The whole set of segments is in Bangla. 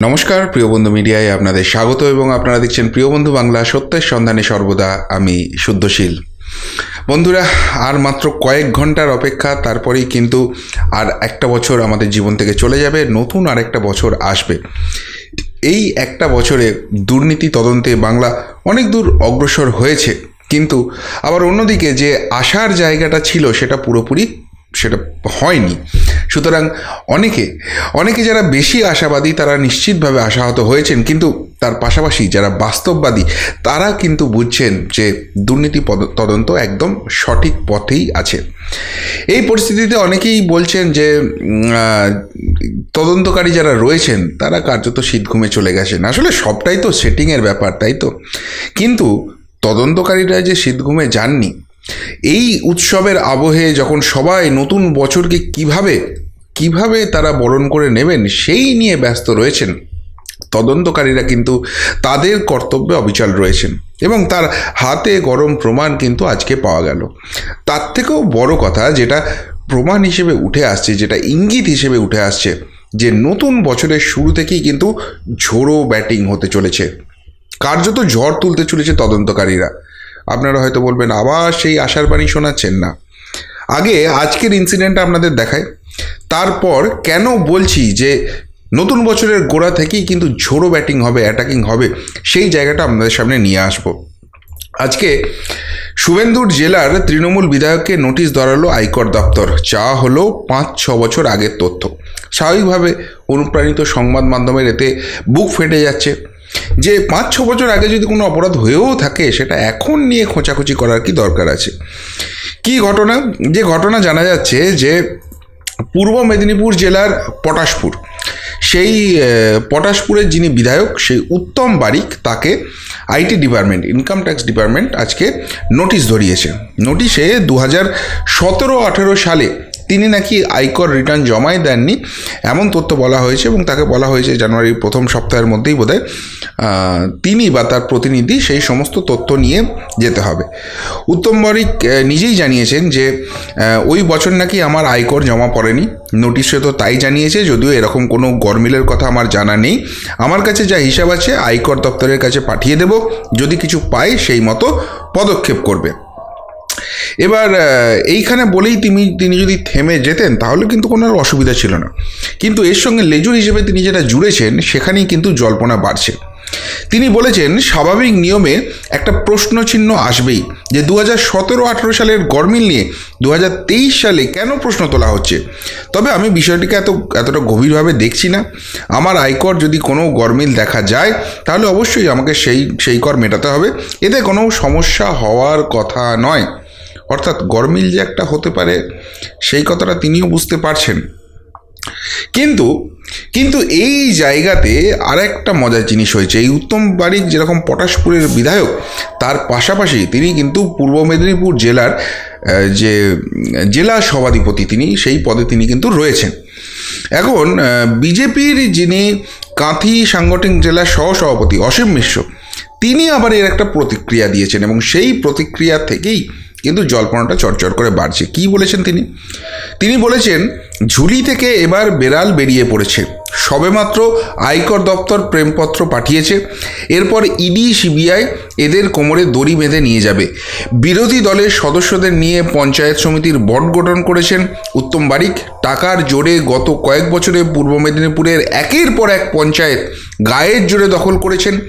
নমস্কার, প্রিয় বন্ধু মিডিয়ায় আপনাদের স্বাগত এবং আপনারা দেখছেন প্রিয় বন্ধু বাংলা সত্যের সন্ধানে সর্বদা আমি শুদ্ধশীল। বন্ধুরা, আর মাত্র কয়েক ঘণ্টার অপেক্ষা, তারপরেই কিন্তু আর একটা বছর আমাদের জীবন থেকে চলে যাবে, নতুন আর একটা বছর আসবে। এই একটা বছরে দুর্নীতি তদন্তে বাংলা অনেক দূর অগ্রসর হয়েছে, কিন্তু আবার অন্যদিকে যে আশার জায়গাটা ছিল, সেটা পুরোপুরি সেটা হয়নি। সুতরাং অনেকে অনেকে যারা বেশি আশাবাদী, তারা নিশ্চিতভাবে আশাহত হয়েছেন, কিন্তু তার পাশাপাশি যারা বাস্তববাদী, তারা কিন্তু বুঝছেন যে দুর্নীতি তদন্ত একদম সঠিক পথেই আছে। এই পরিস্থিতিতে অনেকেই বলছেন যে তদন্তকারী যারা রয়েছেন, তারা কার্যত শীত ঘুমে চলে গেছেন। আসলে সবটাই তো সেটিংয়ের ব্যাপার, তাই তো? কিন্তু তদন্তকারীরা যে শীত ঘুমে যাননি এই উৎসবের আবহে যখন সবাই নতুন বছরকে কীভাবে কীভাবে তারা বরণ করে নেবেন, সেই নিয়ে ব্যস্ত রয়েছেন। তদন্তকারীরা কিন্তু তাদের কর্তব্যে অবিচল রয়েছেন এবং তার হাতে গরম প্রমাণ কিন্তু আজকে পাওয়া গেল। তার থেকেও বড় কথা যেটা প্রমাণ হিসেবে উঠে আসছে, যেটা ইঙ্গিত হিসেবে উঠে আসছে, যে নতুন বছরের শুরু থেকেই কিন্তু ঝোড়ো ব্যাটিং হতে চলেছে। কার্যত ঝড় তুলতে চলেছে তদন্তকারীরা। আপনারা হয়তো বলবেন, আবার সেই আশার বাণী শোনাচ্ছেন না। আগে আজকের ইনসিডেন্টটা আপনাদের দেখায় তারপর কেন বলছি যে নতুন বছরের গোড়া থেকেই কিন্তু ঝোড়ো ব্যাটিং হবে অ্যাটাকিং হবে, সেই জায়গাটা আপনাদের সামনে নিয়ে আসব। আজকে শুভেন্দুর জেলার তৃণমূল বিধায়ককে নোটিশ ধরালো আয়কর দপ্তর। চা হলো পাঁচ, ছ বছর আগের তথ্য। স্বাভাবিকভাবে অনুপ্রাণিত সংবাদ মাধ্যমের এতে বুক ফেটে যাচ্ছে। যে পাঁচ, ছ বছর আগে যদি কোনো অপরাধ হয়েও থাকে, সেটা এখন নিয়ে খোঁচাখুচি করার কি দরকার আছে? কি ঘটনা? যে ঘটনা জানা যাচ্ছে যে পূর্ব মেদিনীপুর জেলার পটাশপুর, সেই পটাশপুরের যিনি বিধায়ক, সেই উত্তম বারিক তাকে IT department, income tax department আজকে নোটিশ ধরিয়েছে। নোটিশে দু হাজার সতেরো আঠেরো সালে তিনি নাকি আয়কর রিটার্ন জমাই দেননি, এমন তথ্য বলা হয়েছে এবং তাকে বলা হয়েছে জানুয়ারির প্রথম সপ্তাহের মধ্যেই বোধহয় তিনি বা তার প্রতিনিধি সেই সমস্ত তথ্য নিয়ে যেতে হবে। উত্তম বারিক নিজেই জানিয়েছেন যে ওই বছর নাকি আমার আয়কর জমা পড়েনি। নোটিশে তো তাই জানিয়েছে, যদিও এরকম কোনো গরমিলের কথা আমার জানা নেই। আমার কাছে যা হিসাব আছে, আয়কর দপ্তরের কাছে পাঠিয়ে দেব। যদি কিছু পাই, সেই মতো পদক্ষেপ করবে। এবার এইখানে বলেই তিনি তিনি যদি থেমে যেতেন, তাহলে কিন্তু কোনো আর অসুবিধা ছিল না। কিন্তু এর সঙ্গে লেজুর হিসেবে তিনি যেটা জুড়েছেন, সেখানেই কিন্তু জল্পনা বাড়ছে। তিনি বলেছেন, স্বাভাবিক নিয়মে একটা প্রশ্ন চিহ্ন আসবেই যে দু হাজার সতেরো আঠেরো সালের গরমিল নিয়ে দু তেইশ সালে কেন প্রশ্ন তোলা হচ্ছে? তবে আমি বিষয়টিকে এত, এতটা গভীরভাবে দেখছি না। আমার আয়কর যদি কোনো গরমিল দেখা যায়, তাহলে অবশ্যই আমাকে সেই সেই কর মেটাতে হবে। এতে কোনো সমস্যা হওয়ার কথা নয়। অর্থাৎ গরমিল যে একটা হতে পারে, সেই কথাটা তিনিও বুঝতে পারছেন। কিন্তু কিন্তু এই জায়গাতে আর একটা মজার জিনিস হয়েছে। এই উত্তম বারিক যেরকম পটাশপুরের বিধায়ক, তার পাশাপাশি তিনি কিন্তু পূর্ব মেদিনীপুর জেলার যে জেলা সভাধিপতি তিনি, সেই পদে তিনি কিন্তু রয়েছেন। এখন বিজেপির যিনি কাঁথি সাংগঠনিক জেলার সহসভাপতি অসীম মিশ্র, তিনি আবার এর একটা প্রতিক্রিয়া দিয়েছেন এবং সেই প্রতিক্রিয়া থেকেই কিন্তু জল্পনাটা চরচর করে বাড়ছে। কি বলেছেন তিনি? তিনি বলেছেন, ঝুলি থেকে এবার বেড়াল বেরিয়ে পড়েছে। সবেমাত্র আয়কর দপ্তর প্রেমপত্র পাঠিয়েছে। এরপর ইডি, সিবিআই এদের কোমরে দড়ি বেঁধে নিয়ে যাবে। বিরোধী দলের সদস্যদের নিয়ে পঞ্চায়েত সমিতির বট গঠন করেছেন উত্তম বারিক। টাকার জোরে গত কয়েক বছরে পূর্ব মেদিনীপুরের একের পর এক পঞ্চায়েত গায়ের জোরে দখল করেছেন।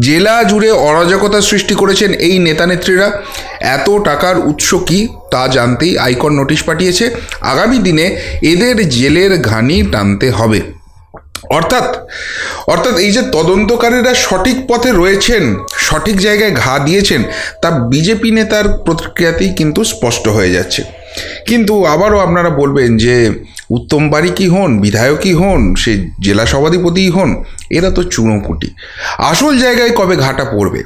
জেলা জুড়ে অরাজকতা সৃষ্টি করেছেন এই নেতানেত্রীরা। এত টাকার উৎস কী তা জানতেই আয়কর নোটিশ পাঠিয়েছে। আগামী দিনে এদের জেলের ঘানি টানতে হবে। অর্থাৎ অর্থাৎ এই যে তদন্তকারীরা সঠিক পথে রয়েছেন, সঠিক জায়গায় ঘা দিয়েছেন, তা বিজেপি নেতার প্রতিক্রিয়াতেই কিন্তু স্পষ্ট হয়ে যাচ্ছে। কিন্তু আবারও আপনারা বলবেন যে, উত্তম বারিকই হন বিধায়কই হন, সে জেলা সভাধিপতিই হন, এরা তো চুনোপুটি। আসল জায়গায় কবে ঘাটা পড়বে?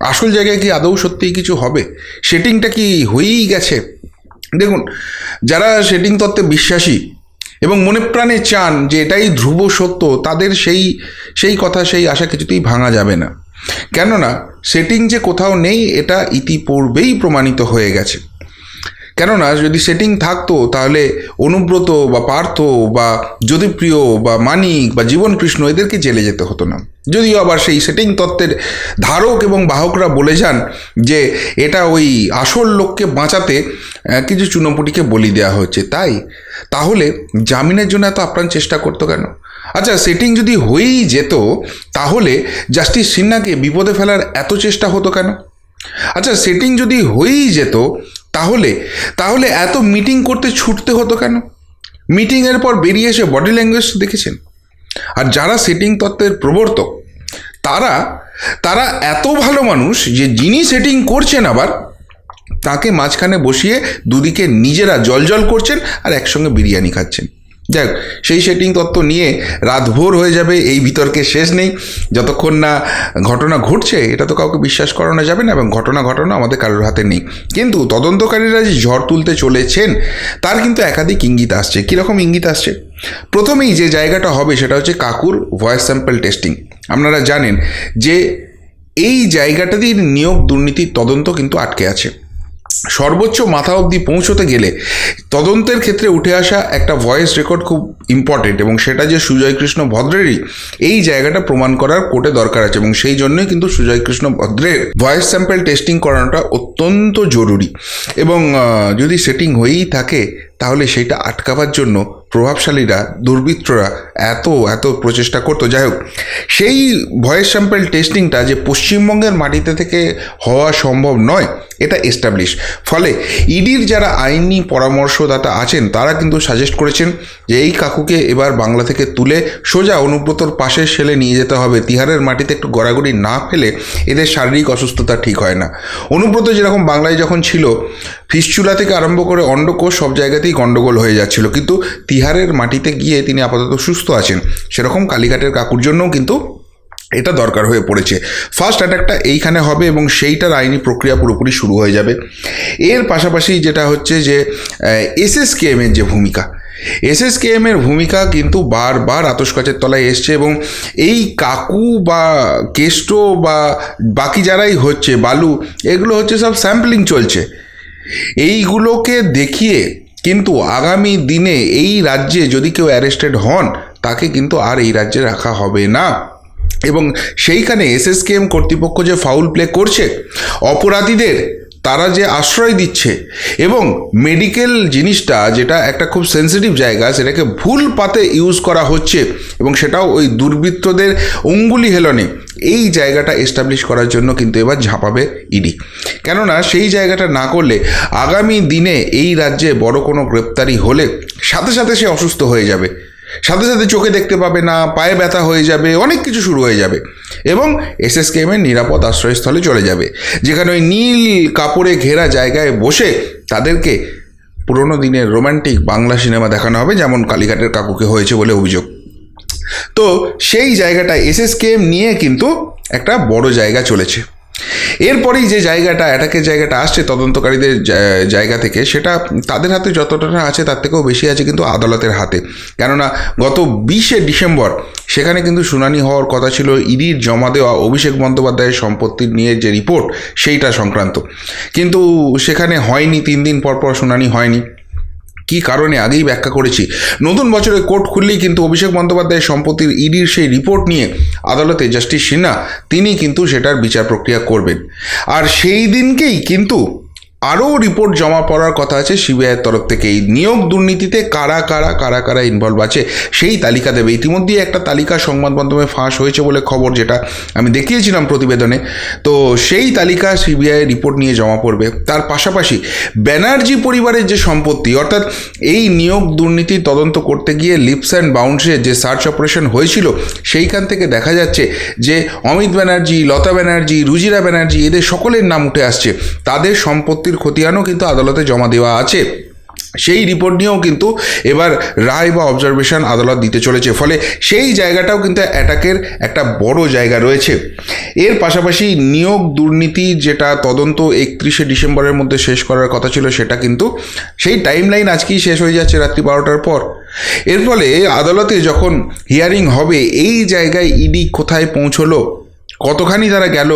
আসল জায়গায় কি আদৌ সত্যিই কিছু হবে? সেটিংটা কি হয়েই গেছে? দেখুন, যারা সেটিং তত্ত্বে বিশ্বাসী এবং মনে প্রাণে চান যে এটাই ধ্রুব সত্য, তাদের সেই সেই কথা, সেই আশা কিছুতেই ভাঙা যাবে না। কেননা সেটিং যে কোথাও নেই, এটা ইতিপূর্বেই প্রমাণিত হয়ে গেছে। কেননা, যদি সেটিং থাকতো, তাহলে অনুব্রত বা পার্থ বা যদিপ্রিয় বা মানিক বা জীবনকৃষ্ণ এদেরকে জেলে যেতে হতো না। যদিও আবার সেই সেটিং তত্ত্বের ধারক এবং বাহকরা বলে যান যে এটা ওই আসল লোককে বাঁচাতে কিছু চুনোপুটিকে বলি দেওয়া হচ্ছে তাই? তাহলে জামিনের জন্য এত আপ্রাণ চেষ্টা করতো কেন? আচ্ছা সেটিং যদি হয়েই যেত, তাহলে জাস্টিস সিনহাকে বিপদে ফেলার এত চেষ্টা হতো কেন? আচ্ছা সেটিং যদি হয়েই যেত, তাহলে তাহলে এত মিটিং করতে ছুটতে হতো কেন? মিটিংয়ের পর বেরিয়ে এসে বডি ল্যাঙ্গুয়েজ দেখেছেন? আর যারা সেটিং তত্ত্বের প্রবর্তক, তারা তারা এত ভালো মানুষ যে যিনি সেটিং করছেন আবার, তাকে মাঝখানে বসিয়ে দুদিকে নিজেরা জলজল করছেন আর একসঙ্গে বিরিয়ানি খাচ্ছেন। যাই হোক, সেই সেটিং তত্ত্ব নিয়ে রাতভোর হয়ে যাবে, এই বিতর্কে শেষ নেই। যতক্ষণ না ঘটনা ঘটছে, এটা তো কাউকে বিশ্বাস করানো যাবে না, এবং ঘটনা ঘটনা আমাদের কারোর হাতে নেই। কিন্তু তদন্তকারীরা যে ঝড় তুলতে চলেছেন, তার কিন্তু একাধিক ইঙ্গিত আসছে। কীরকম ইঙ্গিত আসছে? প্রথমেই যে জায়গাটা হবে, সেটা হচ্ছে কাকুর ভয়েস স্যাম্পল টেস্টিং আপনারা জানেন যে এই জায়গাটাতেই নিয়োগ দুর্নীতির তদন্ত কিন্তু আটকে আছে। সর্বোচ্চ মাথা অবধি পৌঁছতে গেলে তদন্তের ক্ষেত্রে উঠে আসা একটা ভয়েস রেকর্ড খুব ইম্পর্টেন্ট এবং সেটা যে সুজয় কৃষ্ণ ভদ্রেরই, এই জায়গাটা প্রমাণ করার কোর্টে দরকার আছে এবং সেই জন্যই কিন্তু সুজয় কৃষ্ণ ভদ্রের ভয়েস স্যাম্পল টেস্টিং করানোটা অত্যন্ত জরুরি এবং যদি সেটিং হয়েই থাকে, তাহলে সেটা আটকাবার জন্য প্রভাবশালীরা, দুর্বৃত্তরা এত এত প্রচেষ্টা করতো। যাই হোক, সেই ভয়েস স্যাম্পেল টেস্টিংটা যে পশ্চিমবঙ্গের মাটিতে থেকে হওয়া সম্ভব নয়, এটা এস্টাবলিশ। ফলে ইডির যারা আইনি পরামর্শদাতা আছেন, তারা কিন্তু সাজেস্ট করেছেন যে এই কাকুকে এবার বাংলা থেকে তুলে সোজা অনুব্রতর পাশে সেলে নিয়ে যেতে হবে। তিহারের মাটিতে একটু গড়াগড়ি না ফেলে এদের শারীরিক অসুস্থতা ঠিক হয় না। অনুব্রত যেরকম বাংলায় যখন ছিল, ফিসচুলা থেকে আরম্ভ করে অন্ডকোষ সব জায়গাতেই গণ্ডগোল হয়ে যাচ্ছিল। কিন্তু তিহারের মাটিতে গিয়ে তিনি আপাতত সুস্থ আছেন। সেরকম কালীঘাটের কাকুর জন্যও কিন্তু এটা দরকার হয়ে পড়েছে। ফার্স্ট অ্যাটাকটা এইখানে হবে এবং সেইটার আইনি প্রক্রিয়া পুরোপুরি শুরু হয়ে যাবে। এর পাশাপাশি যেটা হচ্ছে যে এস এস এসএসকেএমের যে ভূমিকা এসএসকেএম এর ভূমিকা কিন্তু বারবার আতসকাচের তলায় এসছে এবং এই কাকু বা কেষ্ট বা বাকি যারাই হচ্ছে, বালু, এগুলো হচ্ছে সব স্যাম্পলিং চলছে। এইগুলোকে দেখিয়ে কিন্তু আগামী দিনে এই রাজ্যে যদি কেউ অ্যারেস্টেড হন, তাকে কিন্তু আর এই রাজ্যে রাখা হবে না। এবং সেইখানে এসএসকেএম কর্তৃপক্ষ যে ফাউল প্লে করছে, অপরাধীদের তারা যে আশ্রয় দিচ্ছে এবং মেডিকেল জিনিসটা যেটা একটা খুব সেন্সিটিভ জায়গা, সেটাকে ভুল পাতে ইউজ করা হচ্ছে এবং সেটাও ওই দুর্বৃত্তদের অঙ্গুলি হেলনে এই জায়গাটা এস্টাবলিশ করার জন্য কিন্তু এবার ঝাঁপাবে ইডি কেননা সেই জায়গাটা না করলে আগামী দিনে এই রাজ্যে বড় কোনো গ্রেপ্তারি হলে সাথে সাথে সে অসুস্থ হয়ে যাবে। সাথে সাথে চোখে দেখতে পাবে না, পায়ে ব্যথা হয়ে যাবে, অনেক কিছু শুরু হয়ে যাবে। এবং এসএসকেএমের নিরাপদ আশ্রয়স্থলে চলে যাবে, যেখানে ওই নীল কাপড়ে ঘেরা জায়গায় বসে তাদেরকে পুরোনো দিনের রোমান্টিক বাংলা সিনেমা দেখানো হবে, যেমন কালীঘাটের কাকুকে হয়েছে বলে অভিযোগ। তো সেই জায়গাটায় এসএসকেএম নিয়ে কিন্তু একটা বড় জায়গা চলেছে। এরপরেই যে জায়গাটা অ্যাটাকের জায়গাটা আসছে তদন্তকারীদের জায়গা থেকে, সেটা তাদের হাতে যতটা আছে তার থেকেও বেশি আছে কিন্তু আদালতের হাতে। কেননা গত বিশে ডিসেম্বর সেখানে কিন্তু শুনানি হওয়ার কথা ছিল ইডির জমা দেওয়া অভিষেক বন্দ্যোপাধ্যায়ের সম্পত্তির নিয়ে যে রিপোর্ট, সেইটা সংক্রান্ত। কিন্তু সেখানে হয়নি, তিন দিন পর পর শুনানি হয়নি। কি কারণে আগেই ব্যাখ্যা করেছি। নতুন বছরে কোর্ট খুললেই কিন্তু অভিষেক বন্দ্যোপাধ্যায়ের সম্পত্তির ইডির সেই রিপোর্ট নিয়ে আদালতে জাস্টিস সিনহা তিনি কিন্তু সেটার বিচার প্রক্রিয়া করবেন। আর সেই দিনকেই কিন্তু আরও রিপোর্ট জমা পড়ার কথা আছে সিবিআইয়ের তরফ থেকে। এই নিয়োগ দুর্নীতিতে কারা কারা কারা কারা ইনভলভ আছে সেই তালিকা দেবে। ইতিমধ্যেই একটা তালিকা সংবাদ মাধ্যমে ফাঁস হয়েছে বলে খবর যেটা আমি দেখিয়েছিলাম প্রতিবেদনে। তো সেই তালিকা সিবিআই রিপোর্ট নিয়ে জমা পড়বে। তার পাশাপাশি ব্যানার্জি পরিবারের যে সম্পত্তি, অর্থাৎ এই নিয়োগ দুর্নীতির তদন্ত করতে গিয়ে লিপস অ্যান্ড বাউন্সে যে সার্চ অপারেশন হয়েছিল, সেইখান থেকে দেখা যাচ্ছে যে অমিত ব্যানার্জি, লতা ব্যানার্জি, রুজিরা ব্যানার্জি, এদের সকলের নাম উঠে আসছে। তাদের সম্পত্তির খতিয়ানও কিন্তু আদালতে জমা দেওয়া আছে। সেই রিপোর্ট নিয়েও কিন্তু এবার রায় বা অবজারভেশন আদালত দিতে চলেছে। ফলে সেই জায়গাটাও কিন্তু অ্যাটাকের একটা বড় জায়গা রয়েছে। এর পাশাপাশি নিয়োগ দুর্নীতি যেটা তদন্ত একত্রিশে ডিসেম্বরের মধ্যে শেষ করার কথা ছিল, সেটা কিন্তু সেই টাইম লাইন আজকেই শেষ হয়ে যাচ্ছে রাত্রি বারোটার পর। এর ফলে আদালতে যখন হিয়ারিং হবে, এই জায়গায় ইডি কোথায় পৌঁছলো? কতখানি তারা গেল?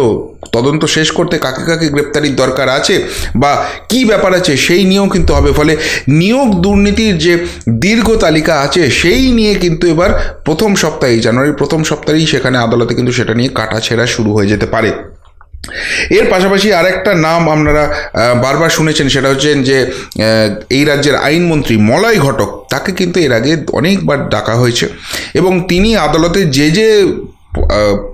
তদন্ত শেষ করতে কাকে কাকে গ্রেপ্তারির দরকার আছে বা কি ব্যাপার আছে সেই নিয়েও কিন্তু হবে। ফলে নিয়োগ দুর্নীতির যে দীর্ঘ তালিকা আছে সেই নিয়ে কিন্তু এবার প্রথম সপ্তাহে জানুয়ারির প্রথম সপ্তাহেই সেখানে আদালতে কিন্তু সেটা নিয়ে কাটাছেড়া শুরু হয়ে যেতে পারে। এর পাশাপাশি আরেকটা নাম আপনারা বারবার শুনেছেন, সেটা হচ্ছেন যে এই রাজ্যের আইনমন্ত্রী মলয় ঘটক, তাকে কিন্তু এর আগে অনেকবার ডাকা হয়েছে। এবং তিনি আদালতে যে যে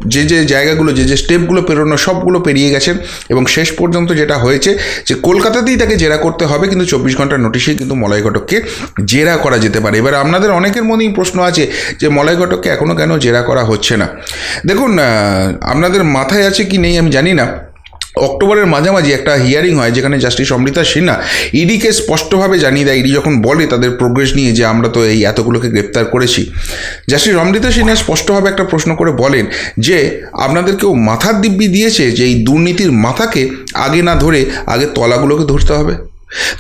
যে যে জায়গাগুলো, যে যে স্টেপগুলো পেরোনো, সবগুলো পেরিয়ে গেছেন এবং শেষ পর্যন্ত যেটা হয়েছে যে কলকাতাতেই তাকে জেরা করতে হবে, কিন্তু চব্বিশ ঘণ্টার নোটিশেই কিন্তু মলয় ঘটককে জেরা করা যেতে পারে। এবার আপনাদের অনেকের মনেই প্রশ্ন আছে যে মলয় ঘটককে এখনও কেন জেরা করা হচ্ছে না? দেখুন আপনাদের মাথায় আছে কি নেই আমি জানি না। অক্টোবরের মাঝামাঝি একটা হিয়ারিং হয় যেখানে জাস্টিস অমৃতা সিনহা ইডিকে স্পষ্টভাবে জানিয়ে দেয় ইডি যখন বলে তাদের প্রোগ্রেস নিয়ে যে আমরা তো এই এতগুলোকে গ্রেপ্তার করেছি। জাস্টিস অমৃতা সিনহা স্পষ্টভাবে একটা প্রশ্ন করে বলেন যে, আপনাদের কেউ মাথার দিব্যি দিয়েছে যে এই দুর্নীতির মাথাকে আগে না ধরে আগে তলাগুলোকে ধরতে হবে?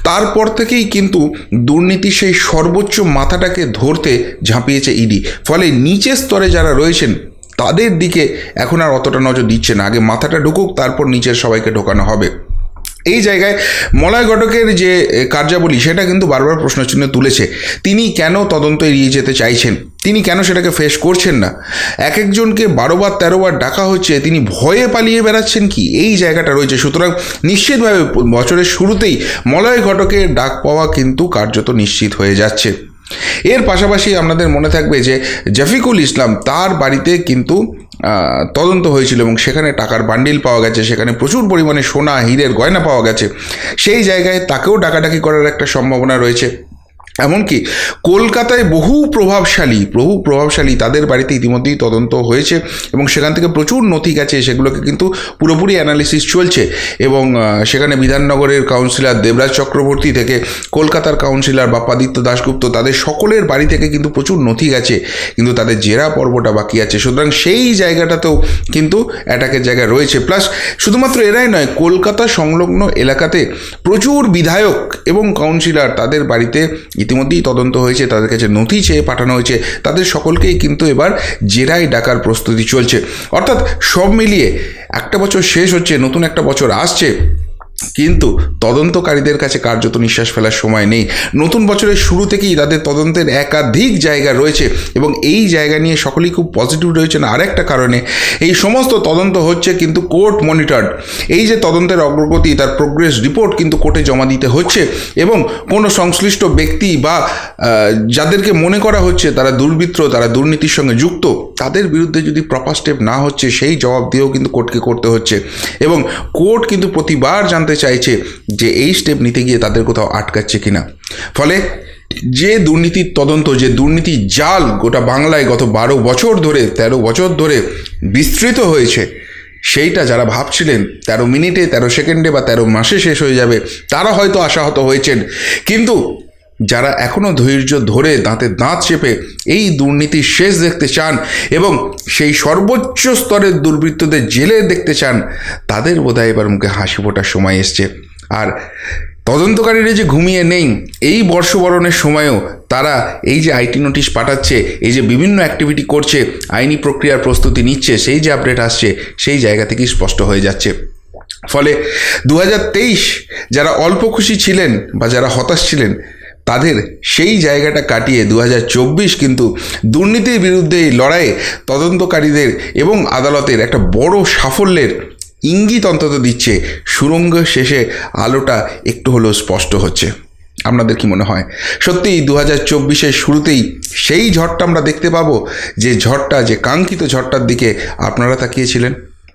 তারপর থেকেই কিন্তু দুর্নীতির সেই সর্বোচ্চ মাথাটাকে ধরতে ঝাঁপিয়েছে ইডি ফলে নিচের স্তরে যারা রয়েছেন তাদের দিকে এখন আর অতটা নজর দিচ্ছে না। আগে মাথাটা ঢুকুক, তারপর নিচের সবাইকে ঢোকানো হবে। এই জায়গায় মলয় ঘটকের যে কার্যাবলী, সেটা কিন্তু বারবার প্রশ্নচিহ্ন তুলেছে। তিনি কেন তদন্ত এড়িয়ে যেতে চাইছেন? তিনি কেন সেটাকে ফেস করছেন না? এক একজনকে বারোবার, তেরোবার ডাকা হচ্ছে, তিনি ভয়ে পালিয়ে বেড়াচ্ছেন কি? এই জায়গাটা রয়েছে। সুতরাং নিশ্চিতভাবে বছরের শুরুতেই মলয় ঘটকের ডাক পাওয়া কিন্তু কার্যত নিশ্চিত হয়ে যাচ্ছে। এর পাশাপাশি আপনাদের মনে থাকবে যে জাফিকুল ইসলাম তার বাড়িতে কিন্তু তদন্ত হয়েছিল এবং সেখানে টাকার বান্ডিল পাওয়া গেছে, সেখানে প্রচুর পরিমাণে সোনা, হীরের গয়না পাওয়া গেছে। সেই জায়গায় তাকেও ডাকাডাকি করার একটা সম্ভাবনা রয়েছে। এমনকি কলকাতায় বহু প্রভাবশালী বহু প্রভাবশালী তাদের বাড়িতে ইতিমধ্যেই তদন্ত হয়েছে এবং সেখান থেকে প্রচুর নথি গেছে, সেগুলোকে কিন্তু পুরোপুরি অ্যানালিসিস চলছে এবং সেখানে বিধাননগরের কাউন্সিলর দেবরাজ চক্রবর্তী থেকে কলকাতার কাউন্সিলর বাপ্পাদিত্য দাশগুপ্ত, তাদের সকলের বাড়ি থেকে কিন্তু প্রচুর নথি গেছে, কিন্তু তাদের জেরা পর্বটা বাকি আছে। সুতরাং সেই জায়গাটাতেও কিন্তু অ্যাটাকের জায়গা রয়েছে। প্লাস শুধুমাত্র এরাই নয়, কলকাতা সংলগ্ন এলাকাতে প্রচুর বিধায়ক এবং কাউন্সিলর তাদের বাড়িতে ইতিমধ্যেই তদন্ত হয়েছে, তাদের কাছে নথি চেয়ে পাঠানো হয়েছে, তাদের সকলকেই কিন্তু এবার জেরায় ডাকার প্রস্তুতি চলছে। অর্থাৎ সব মিলিয়ে একটা বছর শেষ হচ্ছে, নতুন একটা বছর আসছে। কিন্তু তদন্তকারীদের কাছে কার্যত নিঃশ্বাস ফেলার সময় নেই। নতুন বছরের শুরু থেকেই তাদের তদন্তের একাধিক জায়গা রয়েছে এবং এই জায়গা নিয়ে সকলেই খুব পজিটিভ রয়েছেন। আরেকটা কারণে, এই সমস্ত তদন্ত হচ্ছে কিন্তু কোর্ট মনিটর্ড এই যে তদন্তের অগ্রগতি, তার প্রোগ্রেস রিপোর্ট কিন্তু কোর্টে জমা দিতে হচ্ছে এবং কোনো সংশ্লিষ্ট ব্যক্তি বা যাদেরকে মনে করা হচ্ছে তারা দুর্বৃত্ত, তারা দুর্নীতির সঙ্গে যুক্ত তাদের বিরুদ্ধে যদি প্রপার স্টেপ না হচ্ছে, সেই জবাব দিয়েও কিন্তু কোর্টকে করতে হচ্ছে। এবং কোর্ট কিন্তু প্রতিবার জানতে চাইছে যে এই স্টেপ নিতে গিয়ে তাদের কোথাও আটকাচ্ছে কিনা। ফলে যে দুর্নীতির তদন্ত, যে দুর্নীতি জাল গোটা বাংলায় গত বারো বছর ধরে, তেরো বছর ধরে বিস্তৃত হয়েছে, সেইটা যারা ভাবছিলেন, তেরো মিনিটে, তেরো সেকেন্ডে বা তেরো মাসে শেষ হয়ে যাবে, তারা হয়তো আশাহত হয়েছেন। কিন্তু যারা এখনও ধৈর্য ধরে দাঁতে দাঁত চেপে এই দুর্নীতির শেষ দেখতে চান এবং সেই সর্বোচ্চ স্তরের দুর্বৃত্তদের জেলে দেখতে চান, তাদের বোধহয় এবার মুখে হাসি ফোটার সময় এসছে। আর তদন্তকারীরা যে ঘুমিয়ে নেই, এই বর্ষবরণের সময়ও তারা এই যে আইটি নোটিশ পাঠাচ্ছে, এই যে বিভিন্ন অ্যাক্টিভিটি করছে, আইনি প্রক্রিয়ার প্রস্তুতি নিচ্ছে, সেই যে আপডেট আসছে, সেই জায়গা থেকেই স্পষ্ট হয়ে যাচ্ছে। ফলে দু হাজার তেইশ যারা অল্প খুশি ছিলেন বা যারা হতাশ ছিলেন তাদের সেই জায়গাটা কাটিয়ে দু হাজার চব্বিশ কিন্তু দুর্নীতির বিরুদ্ধে এই লড়াইয়ে তদন্তকারীদের এবং আদালতের একটা বড় সাফল্যের ইঙ্গিত অন্তত দিচ্ছে। সুরঙ্গ শেষে আলোটা একটু হলেও স্পষ্ট হচ্ছে। আপনাদের কি মনে হয়? সত্যিই দু হাজার চব্বিশের শুরুতেই সেই ঝড়টা আমরা দেখতে পাবো। যে ঝড়টা, যে কাঙ্ক্ষিত ঝড়টার দিকে আপনারা তাকিয়েছিলেন?